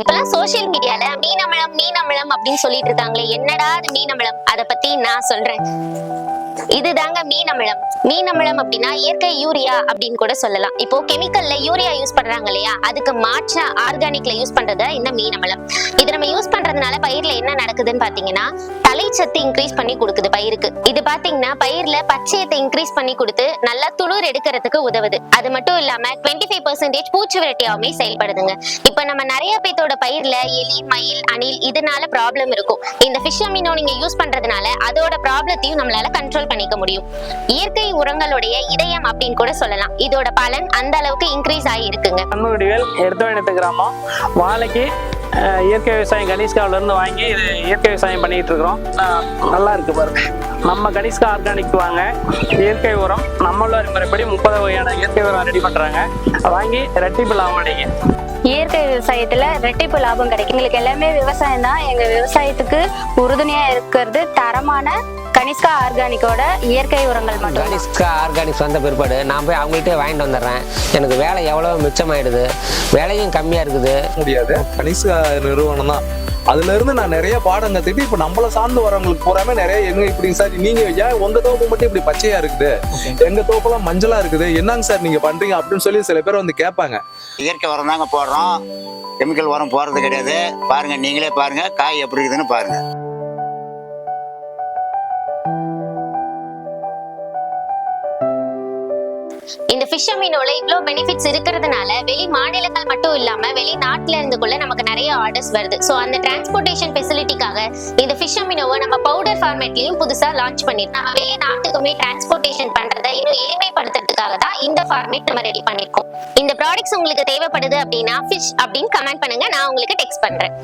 இப்பெல்லாம் சோஷியல் மீடியால மீனமிழம் மீனமிழம் அப்படின்னு சொல்லிட்டு இருக்காங்களே என்னடா அது மீனமிழம் அத பத்தி நான் சொல்றேன். இதுதாங்க மீனமிழம் மீனமிழம் அப்படின்னா இயற்கை யூரியா அப்படின்னு கூட சொல்லலாம். இப்போ கெமிக்கல்ல யூரியா யூஸ் பண்றாங்க இல்லையா? அதுக்கு மாற்ற ஆர்கானிக்ல யூஸ் பண்றது இந்த மீனமிழம் இது நம்ம யூஸ் பண்றதுனால பயிர்ல என்ன நடக்குதுன்னு பாத்தீங்கன்னா தலைச்சத்து இன்க்ரீஸ் பண்ணி கொடுக்குது பயிருக்கு. இது பாத்தீங்கன்னா பயிர்ல பச்சையத்தை இன்க்ரீஸ் பண்ணி கொடுத்து நல்லா துளிர் எடுக்கிறதுக்கு உதவுது. அது மட்டும் இல்லாம 25% ஃபைவ் பர்சன்டேஜ் பூச்சி விரட்டியாவுமே செயல்படுதுங்க. இப்ப நம்ம நிறைய பேத்தோட பயிர்ல எலி மயில் அணில் இதனால ப்ராப்ளம் இருக்கும். இந்த ஃபிஷ் அமினோ நீங்க யூஸ் பண்றதுனால அதோட ப்ராப்ளத்தையும் நம்மளால கண்ட்ரோல் பண்ணிக்க முடியும். இயற்கை உரங்களுடைய இதயம் அப்படின்னு கூட சொல்லலாம். இதோட பலன் அந்த அளவுக்கு இன்க்ரீஸ் ஆகி இருக்குங்க கண்ணுவடிவேல் எடுத்து வாழைக்கு இயற்கை விவசாயம் கனிஷ்காவிலேருந்து வாங்கி இது இயற்கை விவசாயம் பண்ணிகிட்டு இருக்கிறோம். நல்லா இருக்கு பாருங்க. நம்ம கனிஷ்கா ஆர்கானிக் வாங்க. இயற்கை உரம் நம்மளோட முறைப்படி முப்பது வகையான இயற்கை உரம் ரெடி பண்ணுறாங்க வாங்கி ரெட்டிப்பு லாபம் அடைங்க இயற்கை விவசாயத்துல ரெட்டிப்பு லாபம் கிடைக்கும். எங்களுக்கு எல்லாமே விவசாயம் தான். எங்க விவசாயத்துக்கு உறுதுணையா இருக்கிறது தரமான கனிஷ்கா ஆர்கானிக்கோட இயற்கை உரங்கள் மட்டும் கனிஷ்கா ஆர்கானிக்ஸ் வந்த பிற்பாடு நான் போய் அவங்கள்ட்டே வாங்கிட்டு வந்துடுறேன். எனக்கு வேலை எவ்வளோ மிச்சமாயிடுது? விலையும் கம்மியாக இருக்குது. முடியாது. கணிசா நிறுவனம் தான். அதுல இருந்து நான் நிறைய பாடம் கத்துக்கிட்டு இப்ப நம்மள சார்ந்து வரவங்களுக்கு பூராமே நிறைய எங்க இப்படி சார் நீங்க ஏன் உங்க தோப்பு மட்டும் இப்படி பச்சையா இருக்குது? எங்க தோப்பெல்லாம் மஞ்சளா இருக்குது? என்னங்க சார் நீங்க பண்றீங்க? அப்படின்னு சொல்லி சில பேர் வந்து கேட்பாங்க. இயற்கை உரம் தாங்க போடுறோம். கெமிக்கல் உரம் போடுறது கிடையாது. பாருங்க நீங்களே பாருங்க காய் எப்படி இருக்குதுன்னு பாருங்க. இந்த ஃபிஷ் அமீனோல இவ்வளவு பெனிஃபிட்ஸ் இருக்கிறதுனால வெளி மாநிலங்கள் மட்டும் இல்லாம வெளிநாட்டுல இருந்து கூட நமக்கு நிறைய ஆர்டர்ஸ் வருது. ஸோ அந்த டிரான்ஸ்போர்டேஷன் ஃபெசிலிட்டிக்காக இந்த ஃபிஷ் மீனோவை நம்ம பவுடர் ஃபார்மேட்லயும் புதுசா லான்ச் பண்ணிருக்கோம். வெளி நாட்டுக்குமே டிரான்ஸ்போர்டேஷன் பண்றதை இன்னும் எளிமைப்படுத்த எளிமைப்படுத்துறதுக்காக தான் இந்த ஃபார்மேட் நம்ம ரெடி பண்ணிருக்கோம். இந்த ப்ராடக்ட்ஸ் உங்களுக்கு தேவைப்படுது அப்படின்னா ஃபிஷ் அப்படின்னு கமெண்ட் பண்ணுங்க. நான் உங்களுக்கு டெக்ஸ்ட் பண்றேன்.